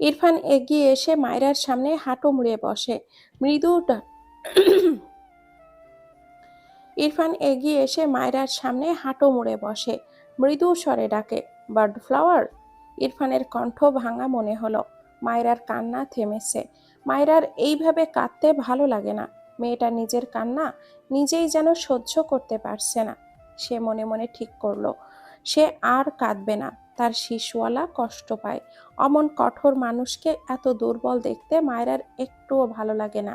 ইরফান এগিয়ে এসে মায়রার সামনে হাঁটু মুড়ে বসে। মৃদু ইরফান এগিয়ে এসে মায়রার সামনে হাঁটু মুড়ে বসে। মৃদু স্বরে ডাকে, বার্ড ফ্লাওয়ার? ইরফানের কণ্ঠ ভাঙা মনে হলো। মায়রার কান্না থেমেছে। মায়রার এইভাবে কাঁদতে ভালো লাগে না। মেয়েটা নিজের কান্না নিজেই যেন সহ্য করতে পারছে না। সে মনে মনে ঠিক করল। সে আর কাঁদবে না। তার শিশুওয়ালা কষ্ট পায়। অমন কঠোর মানুষকে এত দুর্বল দেখতে মায়রার একটুও ভালো লাগে না।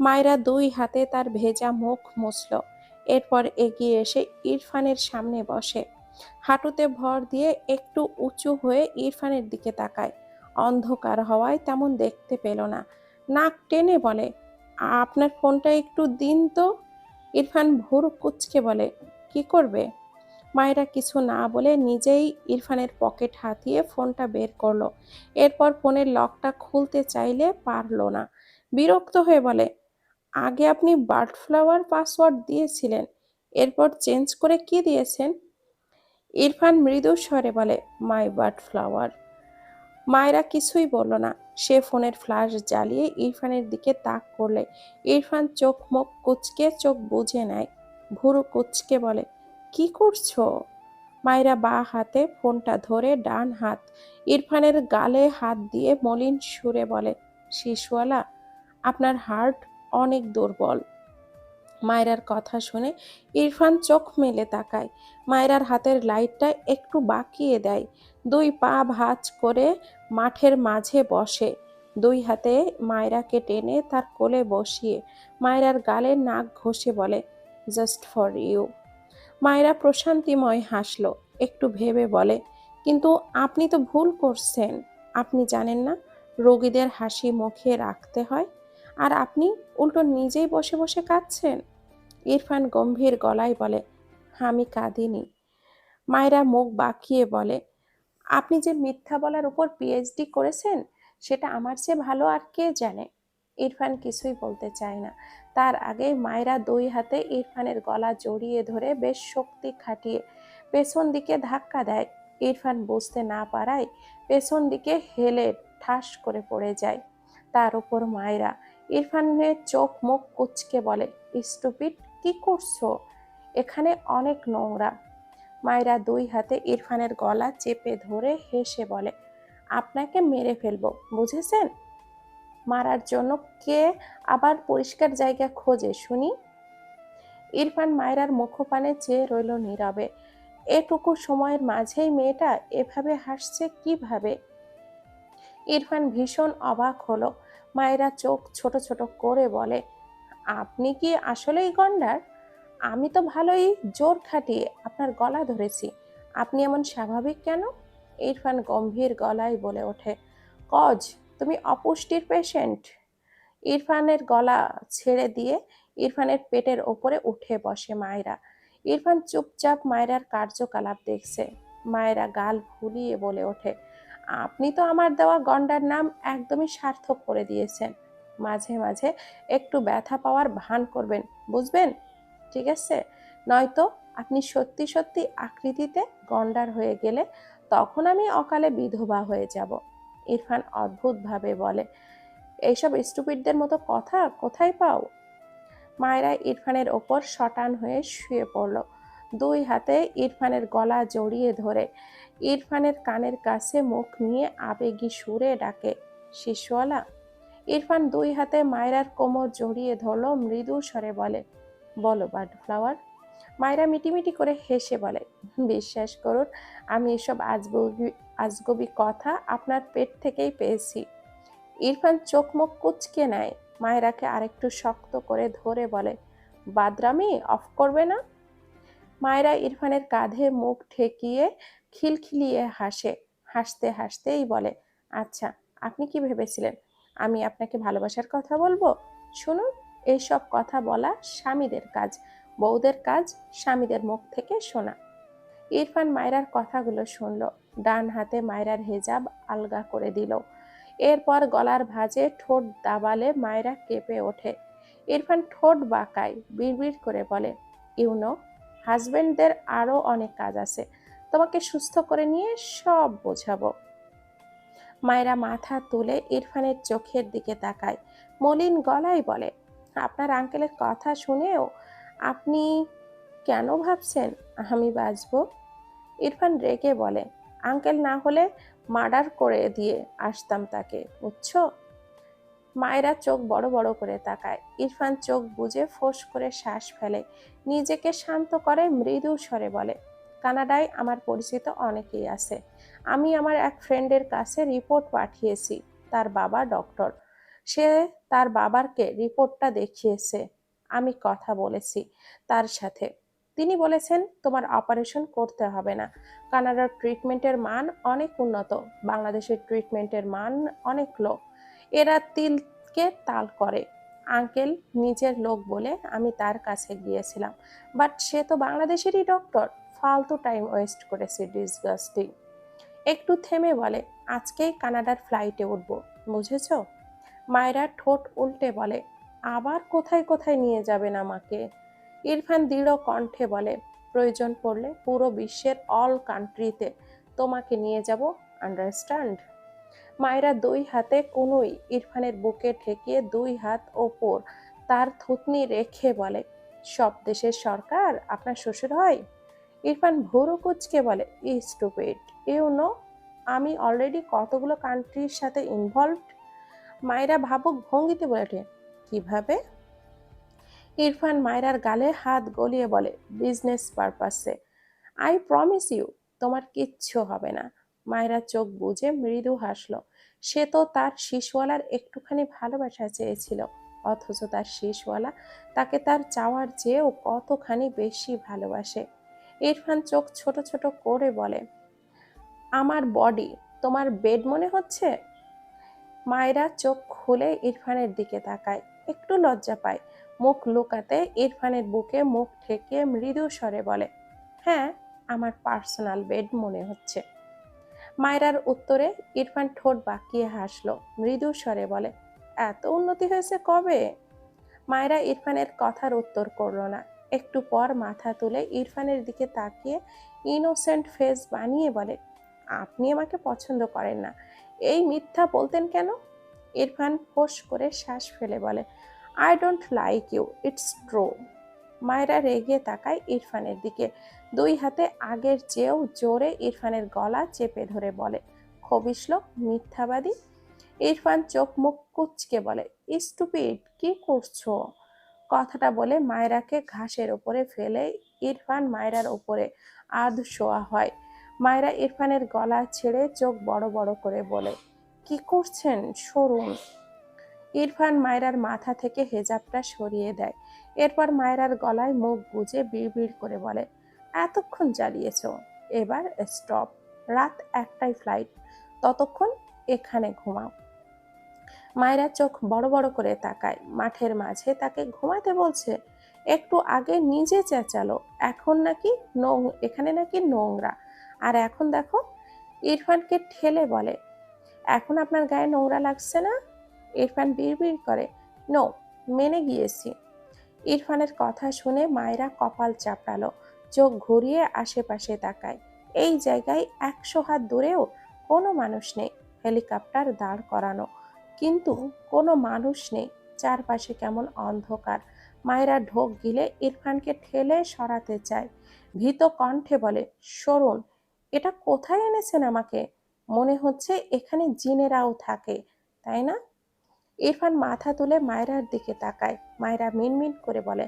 মায়রা দুই হাতে তার ভেজা মুখ মুছল। এরপর এগিয়ে এসে ইরফানের সামনে বসে। হাঁটুতে ভর দিয়ে একটু উঁচু হয়ে ইরফানের দিকে তাকায়। অন্ধকার হওয়ায় তেমন দেখতে পেল না। নাক টেনে বলে, আপনার ফোনটা একটু দিন তো। ইরফান ভোর কুচকে বলে, কি করবে? মায়েরা কিছু না বলে নিজেই ইরফানের পকেট হাতিয়ে ফোনটা বের করল। এরপর ফোনের লকটা খুলতে চাইলে পারল না। বিরক্ত হয়ে বলে, আগে আপনি বার্ড ফ্লাওয়ার পাসওয়ার্ড দিয়েছিলেন, এরপর চেঞ্জ করে কি দিয়েছেন? ইরফান মৃদু স্বরে বলে, মাই বার্ড ফ্লাওয়ার। মায়েরা কিছুই বলল না। সে ফোনের ফ্ল্যাশ জ্বালিয়ে ইরফানের দিকে তাক করলে। ইরফান চোখ মুখ কুচকে চোখ বুঝে নেয়। ভুরু কুচকে বলে কি করছ? মায়েরা বা হাতে ফোনটা ধরে ডান হাত ইরফানের গালে হাত দিয়ে মলিন সুরে বলে শিশুয়ালা আপনার হার্ট অনেক দুর্বল। মায়রার কথা শুনে ইরফান চোখ মেলে তাকায়। মায়রার হাতের লাইটটা একটু বাঁকিয়ে দেয়। দুই পা ভাঁজ করে মাঠের মাঝে বসে। দুই হাতে মায়রাকে টেনে তার কোলে বসিয়ে মায়রার গালে নাক ঘষে বলে, জাস্ট ফর ইউ। মায়েরা প্রশান্তিময় হাসলো, একটু ভেবে বলে, কিন্তু আপনি তো ভুল করছেন। আপনি জানেন না, রোগীদের হাসি মুখে রাখতে হয়। আর আপনি উল্টো নিজেই বসে বসে কাঁদছেন? ইরফান গম্ভীর গলায় বলে, আমি কাঁদিনি। মায়েরা মুখ বাঁকিয়ে বলে, আপনি যে মিথ্যা বলার উপর পিএইচডি করেছেন, সেটা আমার চেয়ে ভালো আর কে জানে? ইরফান কিছুই বলতে চায় না। তার আগে মায়েরা দুই হাতে ইরফানের গলা জড়িয়ে ধরে বেশ শক্তি খাটিয়ে পেছন দিকে ধাক্কা দেয়। ইরফান বুঝতে না পারায় পেছন দিকে হেলে ঠাস করে পড়ে যায়। তার উপর মায়েরা ইরফানের চোখ মুখ কুচকে বলে, স্টুপিড, কি করছ? এখানে অনেক নোংরা। মায়েরা দুই হাতে ইরফানের গলা চেপে ধরে হেসে বলে, আপনাকে মেরে ফেলব, বুঝেছেন? মারার জন্য কে আবার পরিষ্কার জায়গা খোঁজে শুনি? ইরফান মায়রার মুখপানে চেয়ে রইল নীরবে। এটুকু সময়ের মাঝেই মেয়েটা এভাবে হাসছে কীভাবে? ইরফান ভীষণ অবাক হলো। মায়েরা চোখ ছোট ছোট করে বলে, আপনি কি আসলেই গন্ডার? আমি তো ভালোই জোর খাটিয়ে আপনার গলা ধরেছি। আপনি এমন স্বাভাবিক কেন? ইরফান গম্ভীর গলায় বলে ওঠে, কজ তুমি অপুষ্টির পেশেন্ট ইরফানের গলা ছেড়ে দিয়ে ইরফানের পেটের ওপরে উঠে বসে মায়েরা। ইরফান চুপচাপ মায়েরার কার্যকলাপ দেখছে। মায়েরা গাল ভুলিয়ে বলে ওঠে, আপনি তো আমার দেওয়া গন্ডার নাম একদমই সার্থক করে দিয়েছেন। মাঝে মাঝে একটু ব্যথা পাওয়ার ভান করবেন, বুঝবেন? ঠিক আছে? নয়তো আপনি সত্যি সত্যি আকৃতিতে গন্ডার হয়ে গেলে তখন আমি অকালে বিধবা হয়ে যাব। ইরফান অদ্ভুতভাবে বলে এইসব স্টুপিডদের মতো কথা কোথায় পাও? মায়েরা ইরফানের ওপর শটান হয়ে শুয়ে পড়ল। দুই হাতে ইরফানের গলা জড়িয়ে ধরে ইরফানের কানের কাছে মুখ নিয়ে আবেগী সুরে ডাকে, শিশুওয়ালা? ইরফান দুই হাতে মায়রার কোমর জড়িয়ে ধরলো, মৃদু স্বরে বলে, বলো বার্ড ফ্লাওয়ার মায়েরা মিটিমিটি করে হেসে বলে, বিশ্বাস করুন, আমি এসব আজগবি আজগবি কথা আপনার পেট থেকেই পেয়েছি। ইরফান চোখ মুখ কুচকে নেয়, মায়েরাকে আরেকটু শক্ত করে ধরে বলে, বাদরামি, অফ করবে না? মায়েরা ইরফানের কাঁধে মুখ ঠেকিয়ে খিলখিলিয়ে হাসে, হাসতে হাসতেই বলে আচ্ছা আপনি কি ভেবেছিলেন? আমি আপনাকে ভালোবাসার কথা বলব? শুনুন এইসব কথা বলা স্বামীদের কাজ, বউদের কাজ স্বামীদের মুখ থেকে শোনা। ইরফান মায়রার কথাগুলো শুনল। ডান হাতে মায়রার হেজাব আলগা করে দিল। এরপর গলার ভাঁজে ঠোঁট দাবালে মায়রা কেঁপে ওঠে। ইরফান ঠোঁট বাঁকায়, বিড়বিড় করে বলে ইউনো হাজবেন্ডদের আরও অনেক কাজ আছে। তোমাকে সুস্থ করে নিয়ে সব বোঝাবো। মায়েরা মাথা তুলে ইরফানের চোখের দিকে তাকায়। মলিন গলায় বলে, আপনার আঙ্কেলের কথা শুনেও আপনি কেন ভাবছেন? আমি বাঁচব? ইরফান রেগে বলে, আঙ্কেল না হলে মার্ডার করে দিয়ে আসতাম তাকে, বুঝছ? মায়েরা চোখ বড় বড় করে তাকায়। ইরফান চোখ বুজে ফোঁস করে শ্বাস ফেলে। নিজেকে শান্ত করে মৃদু স্বরে বলে, কানাডায় আমার পরিচিত অনেকেই আছে। আমি আমার এক ফ্রেন্ডের কাছে রিপোর্ট পাঠিয়েছি, তার বাবা ডক্টর। সে তার বাবারকে রিপোর্টটা দেখিয়েছে। আমি কথা বলেছি তার সাথে। তিনি বলেছেন, তোমার অপারেশন করতে হবে না। কানাডার ট্রিটমেন্টের মান অনেক উন্নত। বাংলাদেশের ট্রিটমেন্টের মান অনেক লো এরা তিলকে তাল করে। আঙ্কেল নিজের লোক বলে আমি তার কাছে গিয়েছিলাম। বাট সে তো বাংলাদেশেরই ডক্টর ফালতু টাইম ওয়েস্ট করেছে ডিসগাস্টিং একটু থেমে বলে, আজকেই কানাডার ফ্লাইটে উঠবো, বুঝেছ? মায়েরা ঠোঁট উল্টে বলে, আবার কোথায় কোথায় নিয়ে যাবেন আমাকে? ইরফান দৃঢ় কণ্ঠে বলে, প্রয়োজন পড়লে পুরো বিশ্বের অল কান্ট্রিতে তোমাকে নিয়ে যাব আন্ডারস্ট্যান্ড মায়েরা দুই হাতে কোনোই ইরফানের বুকে ঠেকিয়ে দুই হাত ওপর তার থুতনি রেখে বলে, সব দেশের সরকার আপনার শ্বশুর হয়? ইরফান ভুরু কুচকে বলে, ই স্টুপিড ইউ নো আমি অলরেডি কতগুলো কান্ট্রির সাথে ইনভলভড মায়েরা ভাবুক ভঙ্গিতে বলে ওঠে, কীভাবে? ইরফান মায়রার গালে হাত গলিয়ে বলে বিজনেস পারপাসে আই প্রমিস ইউ তোমার কিচ্ছু হবে না। মায়েরা চোখ বুজে মৃদু হাসলো। সে তো তার শিশওয়ালার একটুখানি ভালোবাসা চেয়েছিল, অথচ তার শিশওয়ালা তাকে তার চাওয়ার চেয়েও কতখানি বেশি ভালোবাসে। ইরফান চোখ ছোট ছোট করে বলে, আমার বডি তোমার বেড মনে হচ্ছে? মায়েরা চোখ খুলে ইরফানের দিকে তাকায়, একটু লজ্জা পায়। মুখ লুকাতে ইরফানের বুকে মুখ ঠেকিয়ে মৃদু স্বরে বলে হ্যাঁ আমার পার্সোনাল বেড মনে হচ্ছে। মায়রার উত্তরে ইরফান ঠোঁট বাঁকিয়ে হাসলো, মৃদু স্বরে বলে, এত উন্নতি হয়েছে কবে? মায়েরা ইরফানের কথার উত্তর করল না। একটু পর মাথা তুলে ইরফানের দিকে তাকিয়ে ইনোসেন্ট ফেস বানিয়ে বলে, আপনি আমাকে পছন্দ করেন না। এই মিথ্যা বলতেন কেন? ইরফান ফোঁস করে শ্বাস ফেলে বলে I don't like you it's true মায়েরা রেগে তাকায় ইরফানের দিকে। দুই হাতে আগের চেয়েও জোরে ইরফানের গলা চেপে ধরে বলে খবিস মিথ্যাবাদী? ইরফান চোখ মুখ কুচকে বলে, স্টুপিড, কি করছ? কথাটা বলে মায়রাকে ঘাসের ওপরে ফেলে ইরফান মায়রার ওপরে আধ শোয়া হয়। মায়রা ইরফানের গলা ছেড়ে চোখ বড় বড় করে বলে, কি করছেন? সরুন। ইরফান মায়রার মাথা থেকে হেজাবটা সরিয়ে দেয়। এরপর মায়রার গলায় মুখ গুজে বিড়বিড় করে বলে, এতক্ষণ জ্বালিয়েছ, এবার স্টপ রাত একটাই ফ্লাইট ততক্ষণ এখানে ঘুমাও। মায়েরা চোখ বড় বড় করে তাকায়। মাঠের মাঝে তাকে ঘুমাতে বলছে, একটু আগে নিজে চেঁচালো, এখন নাকি নোং, এখানে নাকি নোংরা। আর এখন দেখো, ইরফানকে ঠেলে বলে, এখন আপনার গায়ে নোংরা লাগছে না? ইরফান বিড়বিড় করে, নো, মেনে গিয়েছি। ইরফানের কথা শুনে মায়েরা কপাল চাপড়ালো, চোখ ঘুরিয়ে আশেপাশে তাকায়। এই জায়গায় একশো হাত দূরেও কোনো মানুষ নেই, হেলিকপ্টার দাঁড় করানো। কিন্তু কোনো মানুষ নেই, চারপাশে কেমন অন্ধকার। মায়েরা ঢোক গিলে ইরফানকে ঠেলে সরাতে চায়। ভীত কণ্ঠে বলে, সরুন, এটা কোথায় এনেছেন আমাকে? মনে হচ্ছে এখানে জিনেরাও থাকে, তাই না? ইরফান মাথা তুলে মায়রার দিকে তাকায়। মায়রা মিনমিন করে বলে,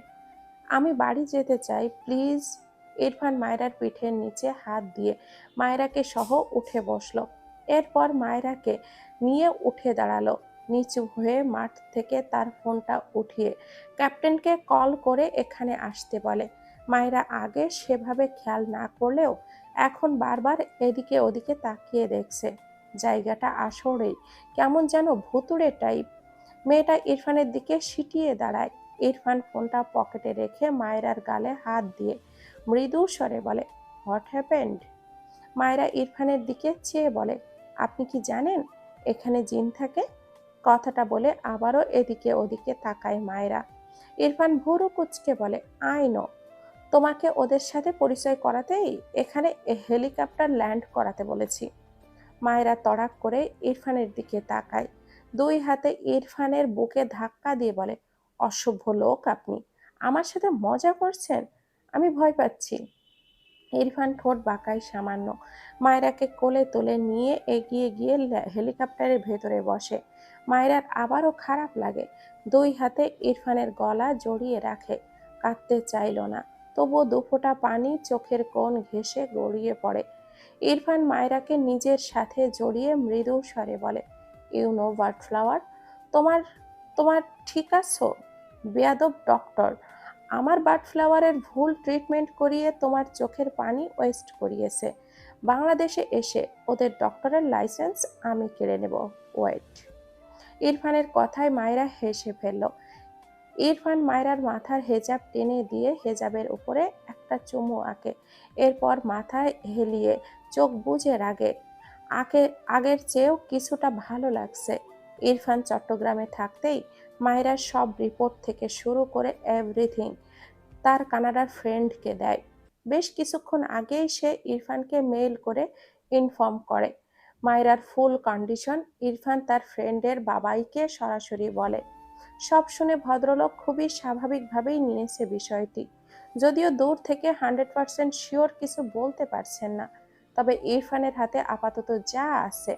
আমি বাড়ি যেতে চাই, প্লিজ। ইরফান মায়রার পিঠের নিচে হাত দিয়ে মায়রাকে সহ উঠে বসল। এরপর মায়রাকে নিয়ে উঠে দাঁড়াল। নিচু হয়ে মাঠ থেকে তার ফোনটা উঠিয়ে ক্যাপ্টেনকে কল করে এখানে আসতে বলে। মায়েরা আগে সেভাবে খেয়াল না করলেও এখন বারবার এদিকে ওদিকে তাকিয়ে দেখছে। জায়গাটা আসরেই কেমন যেন ভুতুড়ে টাইপ। মেয়েটা ইরফানের দিকে সিটিয়ে দাঁড়ায়। ইরফান ফোনটা পকেটে রেখে মায়েরার গালে হাত দিয়ে মৃদু স্বরে বলে হোয়াট হ্যাপেন্ড মায়েরা ইরফানের দিকে চেয়ে বলে, আপনি কি জানেন? এখানে জিন থাকে? কথাটা বলে আবারও এদিকে ওদিকে তাকায় মায়েরা। ইরফান ভুরু কুচকে বলে আই নো তোমাকে ওদের সাথে পরিচয় করাতেই এখানে হেলিকপ্টার ল্যান্ড করাতে বলেছি। মায়েরা তড়াক করে ইরফানের দিকে তাকায়। দুই হাতে ইরফানের বুকে ধাক্কা দিয়ে বলে, অসভ্য লোক আপনি। আমার সাথে মজা করছেন? আমি ভয় পাচ্ছি। ইরফান ঠোঁট বাঁকায় সামান্য। মায়রাকে কোলে তুলে নিয়ে এগিয়ে গিয়ে হেলিকপ্টারের ভেতরে বসে। মায়রার আবারও খারাপ লাগে। দুই হাতে ইরফানের গলা জড়িয়ে রাখে। কাঁদতে চাইল না। তবুও দুফোঁটা পানি চোখের কোণ ঘেঁষে গড়িয়ে পড়ে। ইরফান মায়রাকে নিজের সাথে জড়িয়ে মৃদু স্বরে বলে ইউ নো বার্ড ফ্লাওয়ার তোমার তোমার ঠিক আছো? বেয়াদব ডক্টর আমার বার্ড ফ্লাওয়ারের ভুল ট্রিটমেন্ট করিয়ে তোমার চোখের পানি ওয়েস্ট করিয়েছে। বাংলাদেশে এসে ওদের ডক্টরের লাইসেন্স আমি কেড়ে নেব। ওয়েট ইরফানের কথায় মায়েরা হেসে ফেলল। ইরফান মায়রার মাথার হেজাব টেনে দিয়ে হেজাবের উপরে একটা চুমু আঁকে। এরপর মাথায় হেলিয়ে চোখ বুজে রাগে। আগে, আগের চেয়েও কিছুটা ভালো লাগছে। ইরফান চট্টগ্রামে থাকতেই মায়েরার সব রিপোর্ট থেকে শুরু করে এভরিথিং তার কানাডার ফ্রেন্ডকে দেয়। বেশ কিছুক্ষণ আগেই সে ইরফানকে মেইল করে ইনফর্ম করে। মায়েরার ফুল কন্ডিশন ইরফান তার ফ্রেন্ডের বাবাইকে সরাসরি বলে। সব শুনে ভদ্রলোক খুবই স্বাভাবিকভাবেই নিয়েছে বিষয়টি। যদিও দূর থেকে হান্ড্রেড পার্সেন্ট শিওর কিছু বলতে পারছেন না। তবে ইরফানের হাতে আপাতত যা আছে,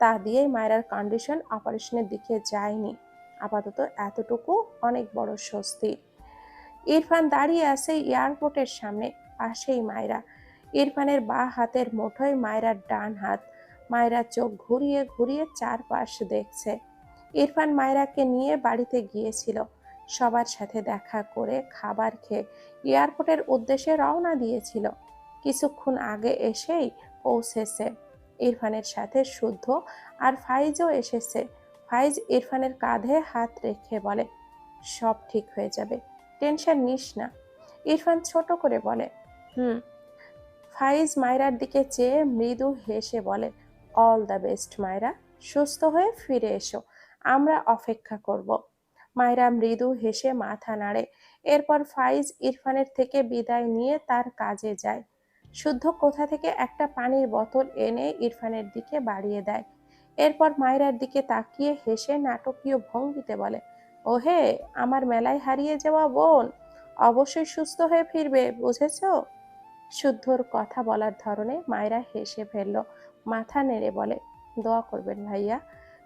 তা দিয়েই মায়েরার কন্ডিশন অপারেশনের দিকে যায়নি। আপাতত এতটুকু অনেক বড় স্বস্তি। ইরফান দাঁড়িয়ে আছে এয়ারপোর্টের সামনে, পাশেই মায়রা। ইরফানের বা হাতের মুঠোয় মায়রার ডান হাত। মায়রা চোখ ঘুরিয়ে ঘুরিয়ে চারপাশ দেখছে। ইরফান মায়রাকে নিয়ে বাড়িতে গিয়েছিল। সবার সাথে দেখা করে খাবার খেয়ে এয়ারপোর্টের উদ্দেশ্যে রওনা দিয়েছিল। কিছুক্ষণ আগে এসেই পৌঁছেছে। ইরফানের সাথে শুদ্ধ আর ফাইজও এসেছে। ফাইজ ইরফানের কাঁধে হাত রেখে বলে, সব ঠিক হয়ে যাবে, টেনশন নিস না। ইরফান ছোট করে বলে, হুম। ফাইজ মায়রার দিকে চেয়ে মৃদু হেসে বলে, অল দ্য বেস্ট মায়রা, সুস্থ হয়ে ফিরে এসো, আমরা অপেক্ষা করব। মায়রা মৃদু হেসে মাথা নাড়ে। এরপর ফাইজ ইরফানের থেকে বিদায় নিয়ে তার কাজে যায়। শুদ্ধ কোথা থেকে একটা পানির বোতল এনে ইরফানের দিকে বাড়িয়ে দেয়। এরপর মায়রার দিকে তাকিয়ে হেসে নাটকীয় ভঙ্গিতে বলে, ওহে, আমার মেলায় হারিয়ে যাওয়া বোন, অবশ্যই সুস্থ হয়ে ফিরবে, বুঝেছ? শুদ্ধর কথা বলার ধরনে মায়েরা হেসে ফেলল। মাথা নেড়ে বলে, দোয়া করবেন ভাইয়া।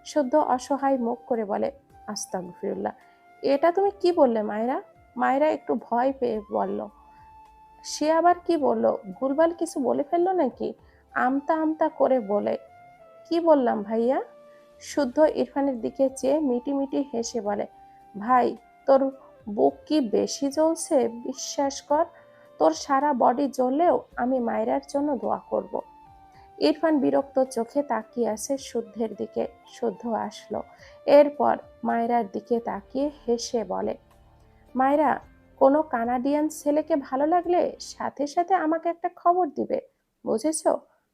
শুদ্ধ অসহায় মুখ করে বলে, আস্তাগফিরুল্লাহ, এটা তুমি কি বললে মায়েরা? মায়েরা একটু ভয় পেয়ে বলল সে আবার কি বলল? ভুলভাল কিছু বলে ফেলল নাকি? আমতা আমতা করে বলে, কি বললাম ভাইয়া? শুদ্ধ ইরফানের দিকে চেয়ে মিটি মিটি হেসে বলে, ভাই, তোর বুক কি বেশি জ্বলছে? বিশ্বাস কর, তোর সারা বডি জ্বললেও আমি মায়রার জন্য দোয়া করব। ইরফান বিরক্ত চোখে তাকিয়ে আছে শুদ্ধের দিকে। শুদ্ধ আসলো। এরপর মায়রার দিকে তাকিয়ে হেসে বলে, মায়রা কোনো কানাডিয়ান ছেলেকে ভালো লাগলে সাথে সাথে আমাকে একটা খবর দিবে। বুঝেছ?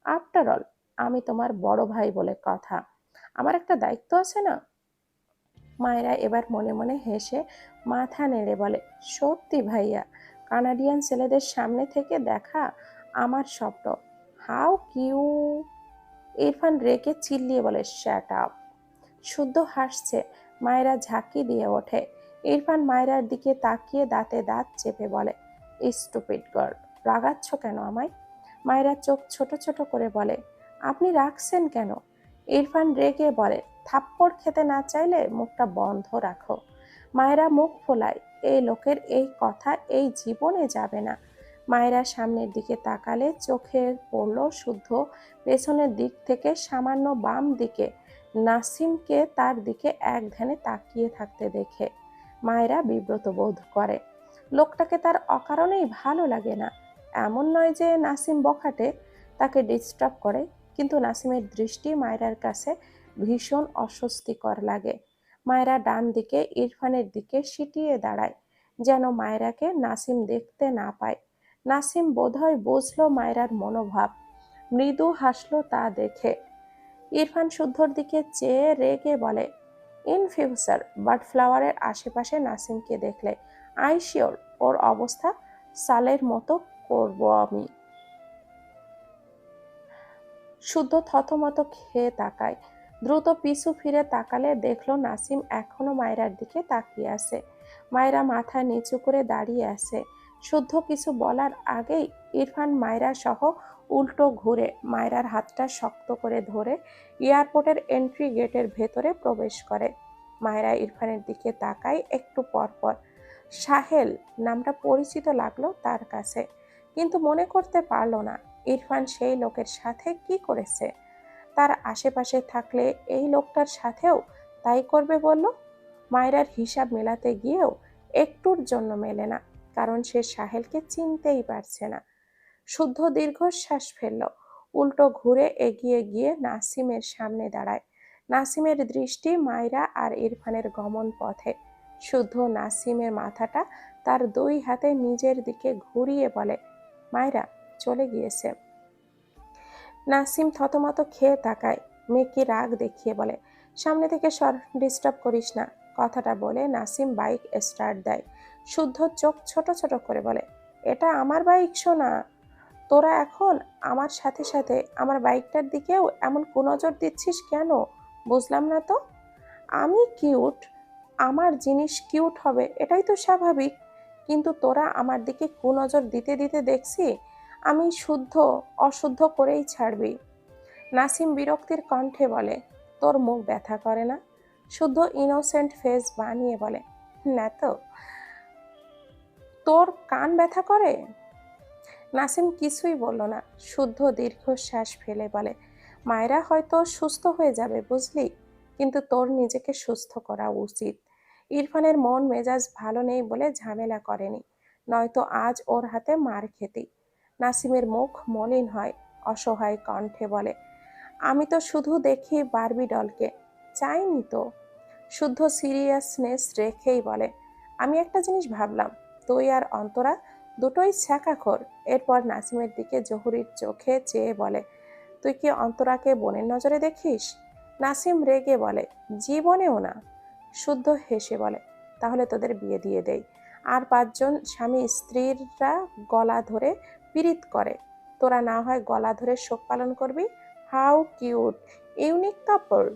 আফটার অল আমি তোমার বড় ভাই বলে কথা। আমার একটা দায়িত্ব আছে না? মায়েরা এবার মনে মনে হেসে মাথা নেড়ে বলে, সত্যি ভাইয়া, কানাডিয়ান ছেলেদের সামনে থেকে দেখা আমার স্বপ্ন। হাউ কিউ ইরফান রেগে চিল্লিয়ে বলে শ্যাট আপ শুদ্ধ হাসছে। মায়েরা ঝাঁকি দিয়ে ওঠে। ইরফান মায়েরার দিকে তাকিয়ে দাঁতে দাঁত চেপে বলে স্টুপিড গার্ল রাগাচ্ছ কেন আমায়? মায়েরা চোখ ছোট ছোট করে বলে, আপনি রাখছেন কেন? ইরফান রেগে বলে, থাপ্পড় খেতে না চাইলে মুখটা বন্ধ রাখো। মায়েরা মুখ ফোলায়, এই লোকের এই কথা এই জীবনে যাবে না। মায়েরা সামনের দিকে তাকালে চোখে পড়ল শুদ্ধ পেছনের দিক থেকে সামান্য বাম দিকে। নাসিমকে তার দিকে এক ধ্যানে তাকিয়ে থাকতে দেখে মায়েরা বিব্রত বোধ করে। লোকটাকে তার অকারণেই ভালো লাগে না। এমন নয় যে নাসিম বখাটে তাকে ডিস্টার্ব করে, কিন্তু নাসিমের দৃষ্টি মায়েরার কাছে ভীষণ অস্বস্তিকর লাগে। মায়েরা ডান দিকে, ইরফানের দিকে সিটিয়ে দাঁড়ায়, যেন মায়েরাকে নাসিম দেখতে না পায়। নাসিম বোধহয় বুঝলো মায়েরার মনোভাব। মৃদু হাসলো তা দেখে। ইরফান শুদ্ধর দিকে চেয়ে রেগে বলে ইন ফিউচার বার্ড ফ্লাওয়ারের আশেপাশে নাসিমকে দেখলে আই শিওর ওর অবস্থা সালের মতো করব আমি। শুদ্ধ থতমত খেয়ে তাকায়। দ্রুত পিছু ফিরে তাকালে দেখল নাসিম এখনও মায়রার দিকে তাকিয়ে আছে। মায়রা মাথা নিচু করে দাঁড়িয়ে আছে। শুদ্ধ কিছু বলার আগেই ইরফান মায়রা সহ উল্টো ঘুরে মায়রার হাতটা শক্ত করে ধরে এয়ারপোর্টের এন্ট্রি গেটের ভেতরে প্রবেশ করে। মায়রা ইরফানের দিকে তাকায় একটু পরপর সাহেল নামটা পরিচিত লাগল তার কাছে, কিন্তু মনে করতে পারল না ইরফান সেই লোকের সাথে কি করেছে। তার আশেপাশে থাকলে এই লোকটার সাথেও তাই করবে বলল। মায়রার হিসাব মেলাতে গিয়েও একটুর জন্য মেলে না, কারণ সে সাহেলকে চিনতেই পারছে না। শুদ্ধ দীর্ঘশ্বাস ফেলল। উল্টো ঘুরে এগিয়ে গিয়ে নাসিমের সামনে দাঁড়ায়। নাসিমের দৃষ্টি মায়রা আর ইরফানের গমন পথে। শুদ্ধ নাসিমের মাথাটা তার দুই হাতে নিজের দিকে ঘুরিয়ে বলে মায়রা চলে গিয়েছে। নাসিম থতমত খেয়ে তাকায়। মেয়েকে রাগ দেখিয়ে বলে, সামনে থেকে সর, ডিস্টার্ব করিস না। কথাটা বলে নাসিম বাইক স্টার্ট দেয়। শুদ্ধ চোখ ছোট ছোট করে বলে, এটা আমার বাইক শোনা তোরা এখন আমার সাথে সাথে আমার বাইকটার দিকেও এমন কুনজর দিচ্ছিস কেন? বুঝলাম না তো। আমি কিউট, আমার জিনিস কিউট হবে, এটাই তো স্বাভাবিক। কিন্তু তোরা আমার দিকে কুনজর দিতে দিতে দেখছি, আমি শুদ্ধ, অশুদ্ধ করেই ছাড়বি। নাসিম বিরক্তির কণ্ঠে বলে, তোর মুখ ব্যথা করে না? শুদ্ধ ইনোসেন্ট ফেস বানিয়ে বলে, না তো। তোর কান ব্যথা করে? নাসিম কিছুই বলল না, শুদ্ধ দীর্ঘশ্বাস ফেলে বলে, মায়েরা হয়তো সুস্থ হয়ে যাবে, বুঝলি? কিন্তু তোর নিজেকে সুস্থ করা উচিত। ইরফানের মন মেজাজ ভালো নেই বলে ঝামেলা করেনি, নয়তো আজ ওর হাতে মার খেতি। নাসিমের মুখ মলিন হয়, অসহায় কণ্ঠে বলে, আমি তো শুধু দেখি বারবি ডলকে, চাইনি তো? শুদ্ধ সিরিয়াসনেস রেখেই বলে, আমি একটা জিনিস ভাবলাম, তুই আর অন্তরা দুটোই ছ্যাঁকাখোর। এরপর নাসিমের দিকে জহুরির চোখে চেয়ে বলে, তুই কি অন্তরাকে বোনের নজরে দেখিস? নাসিম রেগে বলে, জীবনেও না। শুদ্ধ হেসে বলে, তাহলে তোদের বিয়ে দিয়ে দেই। আর পাঁচজন স্বামী স্ত্রীরা গলা ধরে পীড়িত করে, তোরা না হয় গলা ধরে শোক পালন করবি? হাউ কিউট, ইউনিক কাপড়!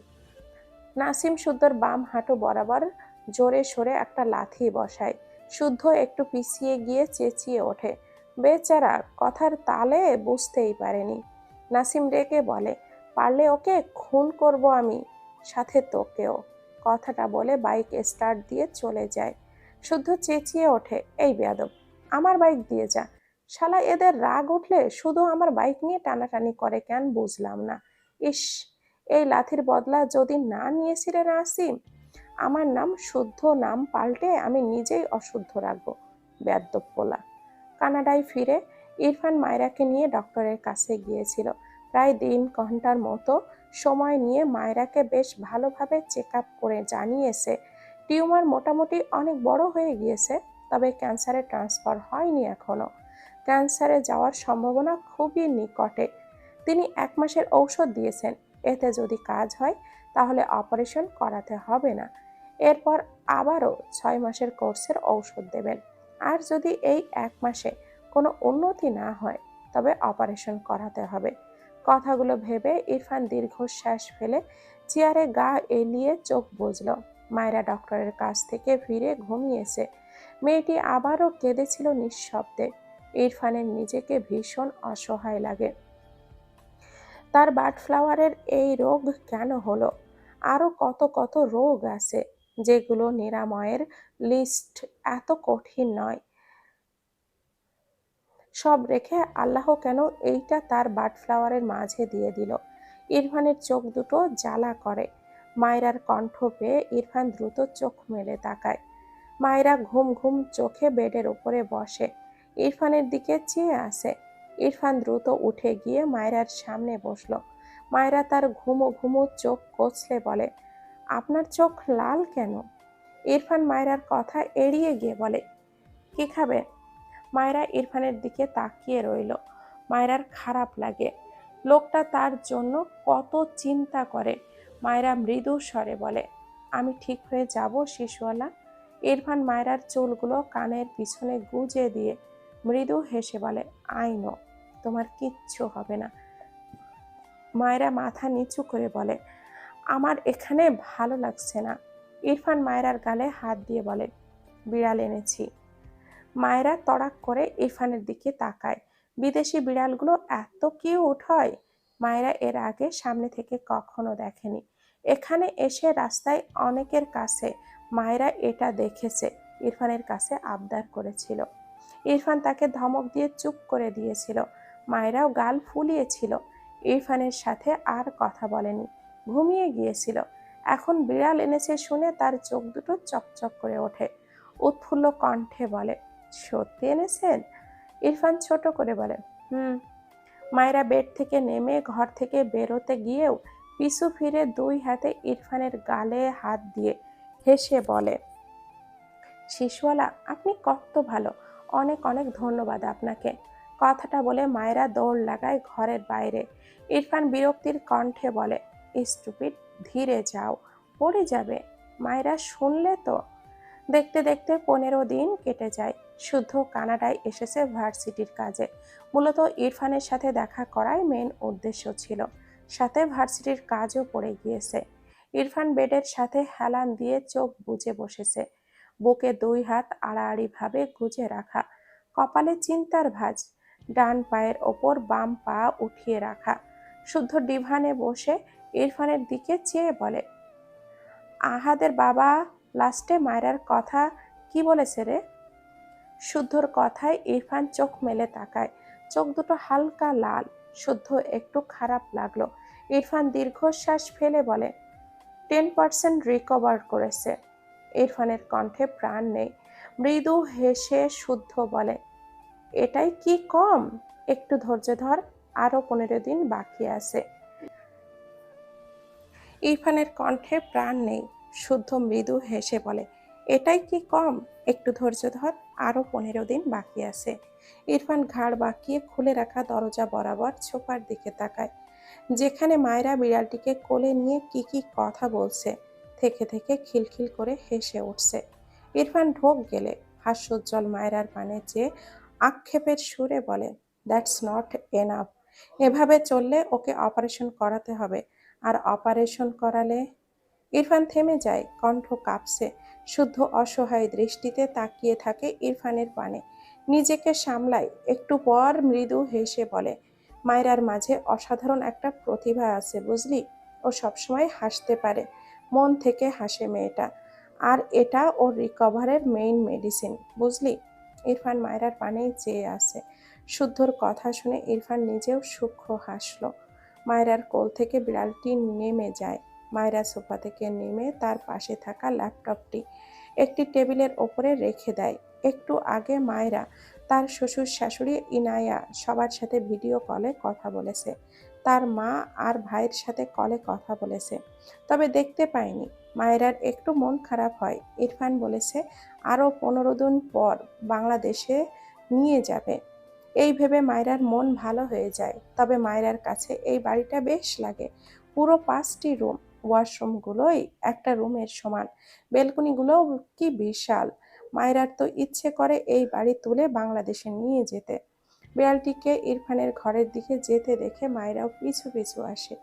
নাসিম শুদ্ধর বাম হাঁটু বরাবর জোরে সরে একটা লাথি বসায়। শুদ্ধ একটু পিছিয়ে গিয়ে চেঁচিয়ে ওঠে। বেচারা কথার তালে বুঝতেই পারেনি। নাসিম রেগে বলে, পারলে ওকে খুন করব আমি, সাথে তোকেও। কথাটা বলে বাইক স্টার্ট দিয়ে চলে যায়। শুদ্ধ চেঁচিয়ে ওঠে, এই বেয়াদব, আমার বাইক দিয়ে যা। শালা এদের রাগ উঠলে শুধু আমার বাইক নিয়ে টানাটানি করে কেন বুঝলাম না। ইস, এই লাথির বদলা যদি না নিয়েছিলে নাসিম আমার নাম শুদ্ধ নাম পাল্টে আমি নিজেই অশুদ্ধ রাখব বেদ্যপ পোলা। কানাডায় ফিরে ইরফান মায়রাকে নিয়ে ডক্টরের কাছে গিয়েছিল। প্রায় দিন ঘণ্টার মতো সময় নিয়ে মায়রাকে বেশ ভালোভাবে চেক আপ করে জানিয়েছে, টিউমার মোটামুটি অনেক বড় হয়ে গিয়েছে, তবে ক্যান্সারে ট্রান্সফার হয়নি এখনও ক্যান্সারে যাওয়ার সম্ভাবনা খুবই নিকটে। তিনি এক মাসের ঔষধ দিয়েছেন, এতে যদি কাজ হয় তাহলে অপারেশন করাতে হবে না। এরপর আবারও ছয় মাসের কোর্সের ঔষধ দেবেন। আর যদি এই এক মাসে কোনো উন্নতি না হয়, তবে অপারেশন করাতে হবে। কথাগুলো ভেবে ইরফান দীর্ঘশ্বাস ফেলে চেয়ারে গা এলিয়ে চোখ বুঝল মায়েরা ডক্টরের কাছ থেকে ফিরে ঘুমিয়েছে। মেয়েটি আবারও কেঁদেছিল নিঃশব্দে। ইরফানের নিজেকে ভীষণ অসহায় লাগে। তার বার্ড ফ্লাওয়ারের এই রোগ কেন হলো? আরও কত কত রোগ আছে? যেগুলো নিরাময়ের লিস্ট এত কঠিন নয়। সব রেখে আল্লাহ কেন এইটা তার বার্ড ফ্লাওয়ারের মাঝে দিয়ে দিল? ইরফানের চোখ দুটো জ্বালা করে। মায়রার কণ্ঠ পেয়ে ইরফান দ্রুত চোখ মেলে তাকায়। মায়রা ঘুম ঘুম চোখে বেডের উপরে বসে। ইরফানের দিকে চেয়ে আসে ইরফান দ্রুত উঠে গিয়ে মায়রার সামনে বসল। মায়রা তার ঘুমো ঘুমো চোখ কচলে বলে আপনার চোখ লাল কেন? ইরফান মায়রার কথা এড়িয়ে গিয়ে বলে, কি খাবে? মায়রা ইরফানের দিকে তাকিয়ে রইল। মায়রার খারাপ লাগে। লোকটা তার জন্য কত চিন্তা করে। মায়রা মৃদু স্বরে বলে, আমি ঠিক হয়ে যাব শিশুয়ালা ইরফান মায়রার চুলগুলো কানের পিছনে গুজে দিয়ে মৃদু হেসে বলে, আই নো, তোমার কিচ্ছু হবে না। মায়েরা মাথা নিচু করে বলে আমার এখানে ভালো লাগছে না। ইরফান মায়েরার গালে হাত দিয়ে বলে, বিড়াল এনেছি। মায়েরা তড়াক করে ইরফানের দিকে তাকায়। বিদেশি বিড়ালগুলো এত কিউট হয়। মায়েরা এর আগে সামনে থেকে কখনো দেখেনি। এখানে এসে রাস্তায় অনেকের কাছে মায়েরা এটা দেখেছে, ইরফানের কাছে আবদার করেছিল। ইরফান তাকে ধমক দিয়ে চুপ করে দিয়েছিল। মায়েরাও গাল ফুলিয়েছিল। ইরফানের সাথে আর কথা বলেনি। ঘুমিয়ে গিয়েছিল। এখন বিড়াল এনেছে শুনে তার চোখ দুটো চকচক করে ওঠে। উৎফুল্ল কণ্ঠে বলে, সত্যি এনেছেন? ইরফান ছোট করে বলে, হুম। মায়েরা বেড থেকে নেমে ঘর থেকে বেরোতে গিয়েও পিছু ফিরে দুই হাতে ইরফানের গালে হাত দিয়ে হেসে বলে, শিশুওয়ালা, আপনি কত ভালো। অনেক অনেক ধন্যবাদ আপনাকে। কথাটা বলে মায়েরা দৌড় লাগায় ঘরের বাইরে। ইরফান বিরক্তির কণ্ঠে বলে স্টুপিড ধীরে যাও, পড়ে যাবে। মায়েরা শুনলে তো? দেখতে দেখতে পনেরো দিন কেটে যায়। শুদ্ধ কানাডায় এসেছে ভার্সিটির কাজে। মূলত ইরফানের সাথে দেখা করাই মেন উদ্দেশ্য ছিল। সাথে ভার্সিটির কাজও পড়ে গিয়েছে। ইরফান বেডের সাথে হেলান দিয়ে চোখ বুজে বসেছে। বুকে দুই হাত আড়াআড়িভাবে গুজে রাখা। কপালে চিন্তার ভাঁজ। ডান পায়ের ওপর বাম পা উঠিয়ে রাখা। শুদ্ধ ডিভানে বসে ইরফানের দিকে চেয়ে বলে, আহাদের বাবা লাস্টে মায়রার কথা কি বলেছে রে? শুদ্ধর কথায় ইরফান চোখ মেলে তাকায়। চোখ দুটো হালকা লাল, শুদ্ধ একটু খারাপ লাগল। ইরফান দীর্ঘশ্বাস ফেলে বলে, টেন পার্সেন্ট রিকভার করেছে। ইরফানের কণ্ঠে প্রাণ নেই। মৃদু হেসে শুদ্ধ বলে, এটাই কি কম? একটু ধৈর্য ধর আরও পনেরো দিন বাকি আছে। ইরফানের কণ্ঠে প্রাণ নেই, শুদ্ধ মৃদু হেসে বলে, এটাই কি কম? একটু ধৈর্য ধর আরও পনেরো দিন বাকি আছে। ইরফান ঘাড় বাঁকিয়ে খুলে রাখা দরজা বরাবর ছোপার দিকে তাকায়, যেখানে মায়েরা বিড়ালটিকে কোলে নিয়ে কি কি কথা বলছে, থেকে থেকে খিলখিল করে হেসে উঠছে। ইরফান ঢোক গেলে, হাস্যোজ্জ্বল মায়েরার পানে যে আক্ষেপের সুরে বলে দ্যাটস নট এনাফ এভাবে চললে ওকে অপারেশন করাতে হবে আর অপারেশন করালে ইরফান থেমে যায়, কণ্ঠ কাঁপছে। শুদ্ধ অসহায় দৃষ্টিতে তাকিয়ে থাকে ইরফানের পানে। নিজেকে সামলায়, একটু পর মৃদু হেসে বলে, মায়রার মাঝে অসাধারণ একটা প্রতিভা আছে, বুঝলি? ও সবসময় হাসতে পারে। মন থেকে হাসে মেয়েটা। আর এটা ওর রিকভারের মেইন মেডিসিন বুঝলি? ইরফান মায়েরার পানেই চেয়ে আছে। শুদ্ধর কথা শুনে ইরফান নিজেও সূক্ষ্ম হাসলো। মায়েরার কোল থেকে বিড়ালটি নেমে যায়। মায়রা সোফা থেকে নেমে তার পাশে থাকা ল্যাপটপটি একটি টেবিলের ওপরে রেখে দেয়। একটু আগে মায়রা তার শ্বশুর শাশুড়ি ইনায়া সবার সাথে ভিডিও কলে কথা বলেছে। তার মা আর ভাইয়ের সাথে কলে কথা বলেছে। তবে দেখতে পায়নি মায়েরার একটু মন খারাপ হয়। ইরফান বলেছে, আরও পনেরো দিন পর বাংলাদেশে নিয়ে যাবে। এই ভেবে মায়রার মন ভালো হয়ে যায়। তবে মায়রার কাছে এই বাড়িটা বেশ লাগে। পুরো পাঁচটি রুম, ওয়াশরুমগুলোই একটা রুমের সমান। বেলকনিগুলোও কি বিশাল। মায়রার তো ইচ্ছে করে এই বাড়ি তুলে বাংলাদেশে নিয়ে যেতে। বিড়ালটিকে ইরফানের ঘরের দিকে যেতে দেখে মায়েরাও পিছু পিছু আসে।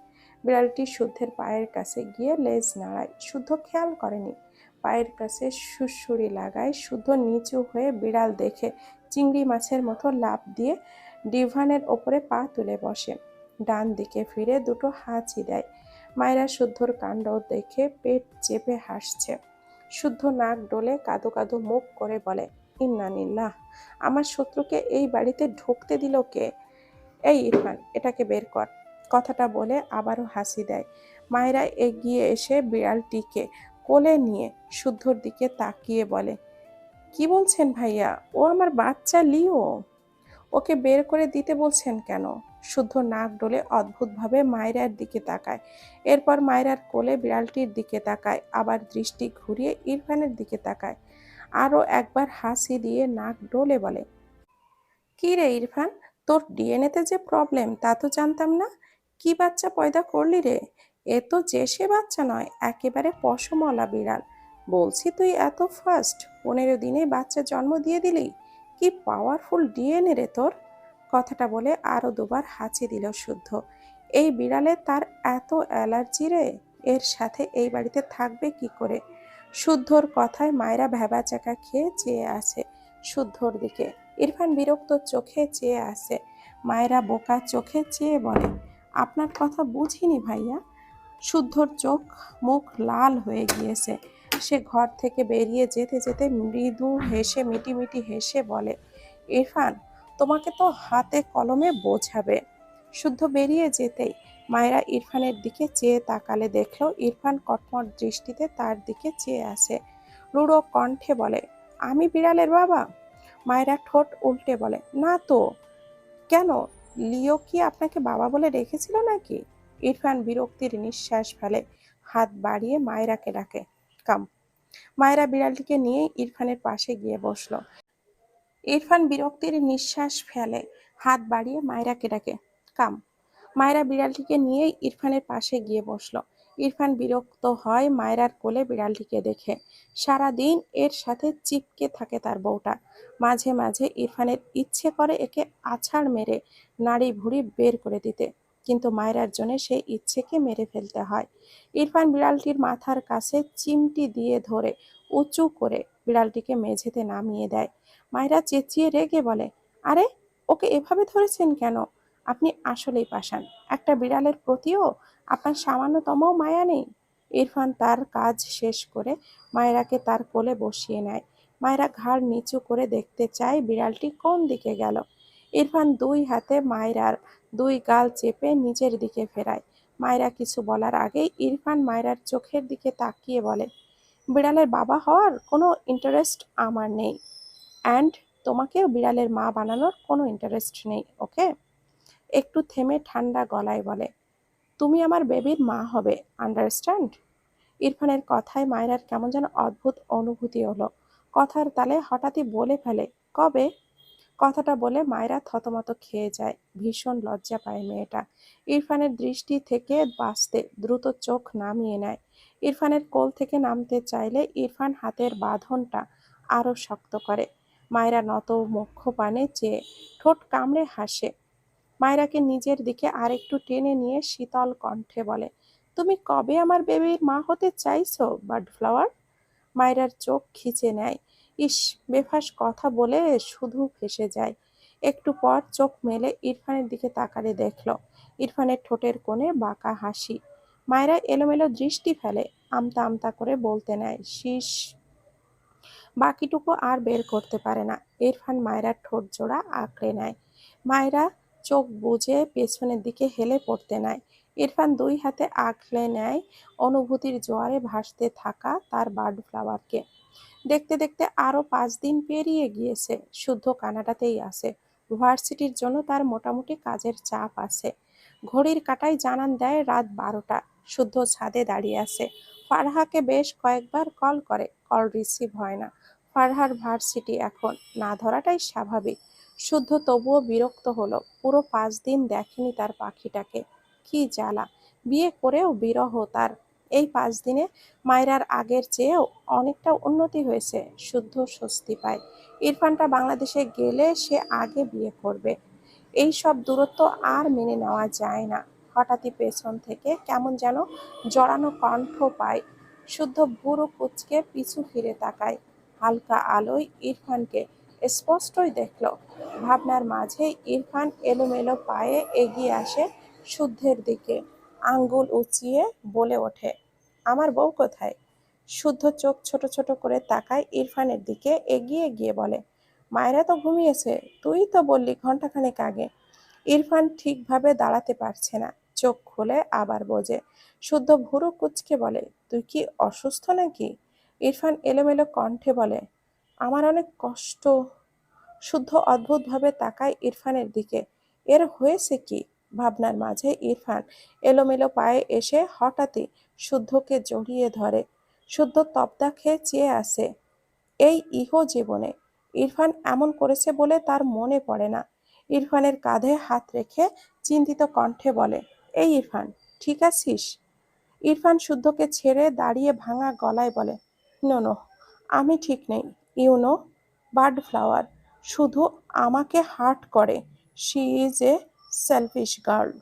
বিড়ালটি শুদ্ধের পায়ের কাছে গিয়ে লেজ নাড়ায়। শুদ্ধ খেয়াল করেনি। পায়ের কাছে সুড়সুড়ি লাগায়, শুদ্ধ নিচু হয়ে বিড়াল দেখে চিংড়ি মাছের মতো লাফ দিয়ে ডিভানের ওপরে পা তুলে বসে। ডান দিকে ফিরে দুটো হাঁচি দেয়। মায়েরা শুদ্ধর কাণ্ড দেখে পেট চেপে হাসছে। শুদ্ধ নাক ডলে কাদো কাদো মুখ করে বলে ইন্নানিল্লাহ আমার শত্রুকে এই বাড়িতে ঢুকতে দিল কে? এই ইরফান, এটাকে বের কর। কথাটা বলে আবারও হাসি দেয়। মায়েরা এগিয়ে এসে বিড়ালটিকে কোলে নিয়ে শুদ্ধর দিকে তাকিয়ে বলে কি বলছেন ভাইয়া? ও আমার বাচ্চা লিও। ওকে বের করে দিতে বলছেন কেন? শুদ্ধ নাক ডলে অদ্ভুতভাবে মায়রার দিকে তাকায়। এরপর মায়রার কোলে বিড়ালটির দিকে তাকায়, আবার দৃষ্টি ঘুরিয়ে ইরফানের দিকে তাকায়। আরও একবার হাসি দিয়ে নাক ডলে বলে, কি রে ইরফান, তোর ডিএনএতে যে প্রবলেম, তা তো জানতাম না। কি বাচ্চা পয়দা করলি রে? এ তো যে সে বাচ্চা নয়, একেবারে পশমলা বিড়াল। বলছি তুই এত ফাস্ট পনেরো দিনে বাচ্চা জন্ম দিয়ে দিলি? কি পাওয়ারফুল ডিএনএ রে তোর? কথাটা বলে আরও দুবার হাঁচি দিল শুদ্ধ। এই বিড়ালে তার এত অ্যালার্জি রে? এর সাথে এই বাড়িতে থাকবে কি করে? শুদ্ধর কথায় মায়েরা ভেবা চাকা খেয়ে চেয়ে আছে শুদ্ধর দিকে। ইরফান বিরক্ত চোখে চেয়ে আছে। মায়েরা বোকা চোখে চেয়ে বলে, আপনার কথা বুঝিনি ভাইয়া। শুদ্ধর চোখ, মুখ লাল হয়ে গিয়েছে। সে ঘর থেকে বেরিয়ে যেতে যেতে মৃদু হেসে, মিটিমিটি হেসে বলে, ইরফান, তোমাকে তো হাতে কলমে বোঝাবে। শুদ্ধ বেরিয়ে যেতেই মায়েরা ইরফানের দিকে চেয়ে তাকালে দেখল, ইরফান কটমট দৃষ্টিতে তার দিকে চেয়ে আছে। রুড়ো কণ্ঠে বলে, আমি বিড়ালের বাবা? মায়েরা ঠোঁট উল্টে বলে, না তো। কেন? লিও কি আপনাকে বাবা বলে রেখেছিল নাকি? ইরফান বিরক্তির নিঃশ্বাস ফেলে, হাত বাড়িয়ে মায়েরাকে ডাকে কাম। মায়েরা বিড়ালটিকে নিয়ে ইরফানের পাশে গিয়ে বসল। ইরফান বিরক্তির নিঃশ্বাস ফেলে হাত বাড়িয়ে মায়েরাকে ডাকে, কাম। মায়েরা বিড়ালটিকে নিয়ে ইরফানের পাশে গিয়ে বসল। ইরফান বিরক্ত হয় মায়েরার কোলে বিড়ালটিকে দেখে। সারা দিন এর সাথে চিপকে থাকে তার বউটা। মাঝে মাঝে ইরফানের ইচ্ছে করে একে আছাড় মেরে নাড়ি ভুড়ি বের করে দিতে। কিন্তু মায়েরার জন্য সেই ইচ্ছেকে মেরে ফেলতে হয়। ইরফান বিড়ালটির মাথার কাছে চিমটি দিয়ে ধরে উঁচু করে বিড়ালটিকে মেঝেতে নামিয়ে দেয়। মায়েরা চেঁচিয়ে রেগে বলে, আরে, ওকে এভাবে ধরেছেন কেন? আপনি আসলেই পাশান একটা বিড়ালের প্রতিও আপনার সামান্যতম মায়া নেই। ইরফান তার কাজ শেষ করে মায়েরাকে তার কোলে বসিয়ে নেয়। মায়েরা ঘাড় নিচু করে দেখতে চায় বিড়ালটি কোন দিকে গেল। ইরফান দুই হাতে মায়রার দুই গাল চেপে নিজের দিকে ফেরায়। মায়েরা কিছু বলার আগেই ইরফান মায়রার চোখের দিকে তাকিয়ে বলে, বিড়ালের বাবা হওয়ার কোনো ইন্টারেস্ট আমার নেই। অ্যান্ড তোমাকেও বিড়ালের মা বানানোর কোনো ইন্টারেস্ট নেই, ওকে? একটু থেমে ঠান্ডা গলায় বলে, তুমি আমার বেবির মা হবে আন্ডারস্ট্যান্ড ইরফানের কথায় মায়রার কেমন যেন অদ্ভুত অনুভূতি হলো। কথার তালে হঠাৎই বলে ফেলে, কবে? কথাটা বলে মায়েরা থতমত খেয়ে যায়। ভীষণ লজ্জা পায় মেয়েটা। ইরফানের দৃষ্টি থেকে বাঁচতে দ্রুত চোখ নামিয়ে নেয়। ইরফানের কোল থেকে নামতে চাইলে ইরফান হাতের বাঁধনটা আরও শক্ত করে। মায়েরা নত মুখ্য পানে চেয়ে ঠোঁট কামড়ে হাসে। মায়েরাকে নিজের দিকে আরেকটু টেনে নিয়ে শীতল কণ্ঠে বলে, তুমি কবে আমার বেবির মা হতে চাইছো বার্ড ফ্লাওয়ার মায়েরার চোখ খিচে নেয়। ইস, বেফাস কথা বলে শুধু ফেসে যায়। একটু পর চোখ মেলে ইরফানের দিকে তাকালে দেখল, ইরফানের ঠোঁটের কোণে বাঁকা হাসি। মায়েরা এলোমেলো দৃষ্টি ফেলে, আমতা আমতা করে বলতে নেয় শীষ বাকিটুকু আর বের করতে পারে না। ইরফান মায়েরার ঠোঁট জোড়া আঁকড়ে নেয়। মায়েরা চোখ বুজে পেছনের দিকে হেলে পড়তে নেয়। ইরফান দুই হাতে আঁকড়ে নেয় অনুভূতির জোয়ারে ভাসতে থাকা তার বার্ড ফ্লাওয়ারকে। দেখতে দেখতে আরও পাঁচ দিন পেরিয়ে গিয়েছে। শুদ্ধ কানাডাতেই আছে। ভার্সিটির জন্য তার মোটামুটি কাজের চাপ আছে। ঘড়ির কাটায় জানান দেয় রাত বারোটা। শুদ্ধ ছাদে দাঁড়িয়ে আছে। ফারহাকে বেশ কয়েকবার কল করে। কল রিসিভ হয় না। ফারহার ভার্সিটি এখন। না ধরাটাই স্বাভাবিক। শুদ্ধ তবুও বিরক্ত হলো। পুরো পাঁচ দিন দেখেনি তার পাখিটাকে। কি জ্বালা। বিয়ে করেও বিরহ তার। এই পাঁচ দিনে মায়রার আগের চেয়েও অনেকটা উন্নতি হয়েছে, শুদ্ধ স্বস্তি পায়। ইরফানটা বাংলাদেশে গেলে সে আগে বিয়ে করবে। এই সব দূরত্ব আর মেনে নেওয়া যায় না। হঠাৎই পেছন থেকে কেমন যেন জড়ানো কণ্ঠ পায়। শুদ্ধ ভুরু কুচকে পিছু ফিরে তাকায়। হালকা আলোয় ইরফানকে স্পষ্টই দেখল। ভাবনার মাঝে ইরফান এলোমেলো পায়ে এগিয়ে আসে শুদ্ধের দিকে। আঙ্গুল উঁচিয়ে বলে ওঠে, আমার বউ কোথায়? শুদ্ধ চোখ ছোট ছোট করে তাকায় ইরফানের দিকে এগিয়ে গিয়ে বলে, মায়েরা তো ঘুমিয়েছে, তুই তো বললি ঘন্টাখানেক আগে। ইরফান ঠিকভাবে দাঁড়াতে পারছে না, চোখ খুলে আবার বোঝে, শুদ্ধ ভুরু কুচকে বলে, তুই কি অসুস্থ নাকি? ইরফান এলোমেলো কণ্ঠে বলে, আমার অনেক কষ্ট। শুদ্ধ অদ্ভুতভাবে তাকায় ইরফানের দিকে, এর হয়েছে কি? ভাবনার মাঝে ইরফান এলোমেলো পায়ে এসে হঠাৎই শুদ্ধকে জড়িয়ে ধরে। শুদ্ধ তপ্দা খেয়ে চেয়ে আসে এই ইহ জীবনে ইরফান এমন করেছে বলে তার মনে পড়ে না। ইরফানের কাঁধে হাত রেখে চিন্তিত কণ্ঠে বলে, এই ইরফান, ঠিক আছিস? ইরফান শুদ্ধকে ছেড়ে দাঁড়িয়ে ভাঙা গলায় বলে, নো নো, আমি ঠিক নেই ইউনো বার্ড ফ্লাওয়ার, শুধু আমাকে হার্ট করে she is a selfish girl